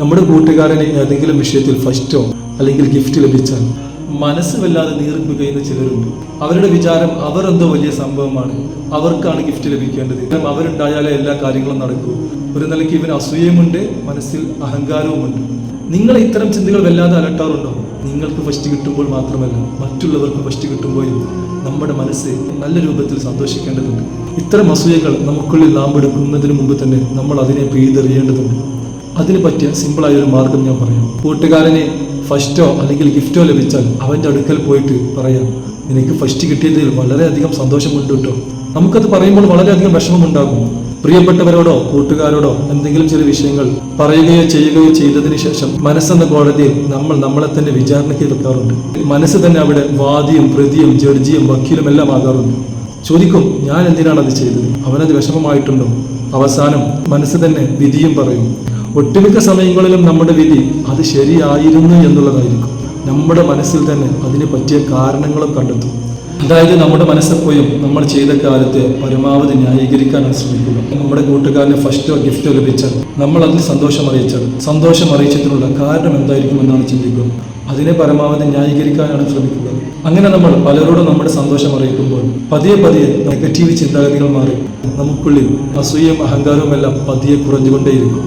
നമ്മുടെ കൂട്ടുകാരന് ഏതെങ്കിലും വിഷയത്തിൽ ഫസ്റ്റോ അല്ലെങ്കിൽ ഗിഫ്റ്റ് ലഭിച്ചാൽ മനസ്സ് വല്ലാതെ നീറിപ്പുകയുന്ന ചിലരുണ്ട്. അവരുടെ വിചാരം അവർ എന്തോ വലിയ സംഭവമാണ്. അവർക്കാണ് ഗിഫ്റ്റ് ലഭിക്കേണ്ടത്. കാരണം അവരുണ്ടായാലേ എല്ലാ കാര്യങ്ങളും നടക്കൂ. ഒരു നിലയ്ക്ക് ഇവന് അസൂയമുണ്ട് മനസ്സിൽ അഹങ്കാരവുമുണ്ട്. നിങ്ങൾ ഇത്തരം ചിന്തകൾ വല്ലാതെ അലട്ടാറുണ്ടോ? നിങ്ങൾക്ക് ഫസ്റ്റ് കിട്ടുമ്പോൾ മാത്രമല്ല മറ്റുള്ളവർക്ക് ഫസ്റ്റ് കിട്ടുമ്പോഴും നമ്മുടെ മനസ്സ് നല്ല രൂപത്തിൽ സന്തോഷിക്കേണ്ടതുണ്ട്. ഇത്തരം അസൂയകൾ നമുക്കുള്ളിൽ നാം എടുക്കുന്നതിന് മുമ്പ് തന്നെ നമ്മൾ അതിനെ പിഴുതെറിയേണ്ടതുണ്ട്. അതിന് പറ്റിയ സിമ്പിളായ ഒരു മാർഗം ഞാൻ പറയാം. കൂട്ടുകാരന് ഫസ്റ്റോ അല്ലെങ്കിൽ ഗിഫ്റ്റോ ലഭിച്ചാൽ അവന്റെ അടുക്കൽ പോയിട്ട് പറയാം നിനക്ക് ഫസ്റ്റ് കിട്ടിയതിൽ വളരെയധികം സന്തോഷമുണ്ട് കേട്ടോ നമുക്കത് പറയുമ്പോൾ വളരെയധികം വിഷമമുണ്ടാകും. പ്രിയപ്പെട്ടവരോടോ കൂട്ടുകാരോടോ എന്തെങ്കിലും ചില വിഷയങ്ങൾ പറയുകയോ ചെയ്യുകയോ ചെയ്തതിന് ശേഷം മനസ്സെന്ന കോടതിയിൽ നമ്മൾ നമ്മളെ തന്നെ വിചാരണയ്ക്ക് വെക്കാറുണ്ട്. മനസ്സ് തന്നെ അവിടെ വാദിയും പ്രതിയും ജഡ്ജിയും വക്കീലും എല്ലാം ആകാറുണ്ട്. ചോദിക്കും ഞാൻ എന്തിനാണ് അത് ചെയ്തത്? അവനത് വിഷമമായിട്ടുണ്ടോ? അവസാനം മനസ്സ് തന്നെ വിധിയും പറയും. ഒട്ടുമിക്ക സമയങ്ങളിലും നമ്മുടെ വിധി അത് ശരിയായിരുന്നു എന്നുള്ളതായിരിക്കും. നമ്മുടെ മനസ്സിൽ തന്നെ അതിന് പറ്റിയ കാരണങ്ങളും കണ്ടെത്തും. അതായത് നമ്മുടെ മനസ്സെപ്പോഴും നമ്മൾ ചെയ്ത കാലത്തെ പരമാവധി ന്യായീകരിക്കാനാണ് ശ്രമിക്കുക നമ്മുടെ കൂട്ടുകാരന് ഫസ്റ്റോ ഗിഫ്റ്റ് ലഭിച്ചാൽ നമ്മൾ അതിൽ സന്തോഷം അറിയിച്ചാൽ സന്തോഷം അറിയിച്ചതിനുള്ള കാരണം എന്തായിരിക്കും എന്നാണ് ചിന്തിക്കുക അതിനെ പരമാവധി ന്യായീകരിക്കാനാണ് ശ്രമിക്കുക അങ്ങനെ നമ്മൾ പലരോടും നമ്മുടെ സന്തോഷം അറിയിക്കുമ്പോൾ പതിയെ പതിയെ നെഗറ്റീവ് ചിന്താഗതികൾ മാറി. നമുക്കുള്ളിൽ അസൂയയും അഹങ്കാരവും എല്ലാം പതിയെ കുറഞ്ഞുകൊണ്ടേയിരിക്കും.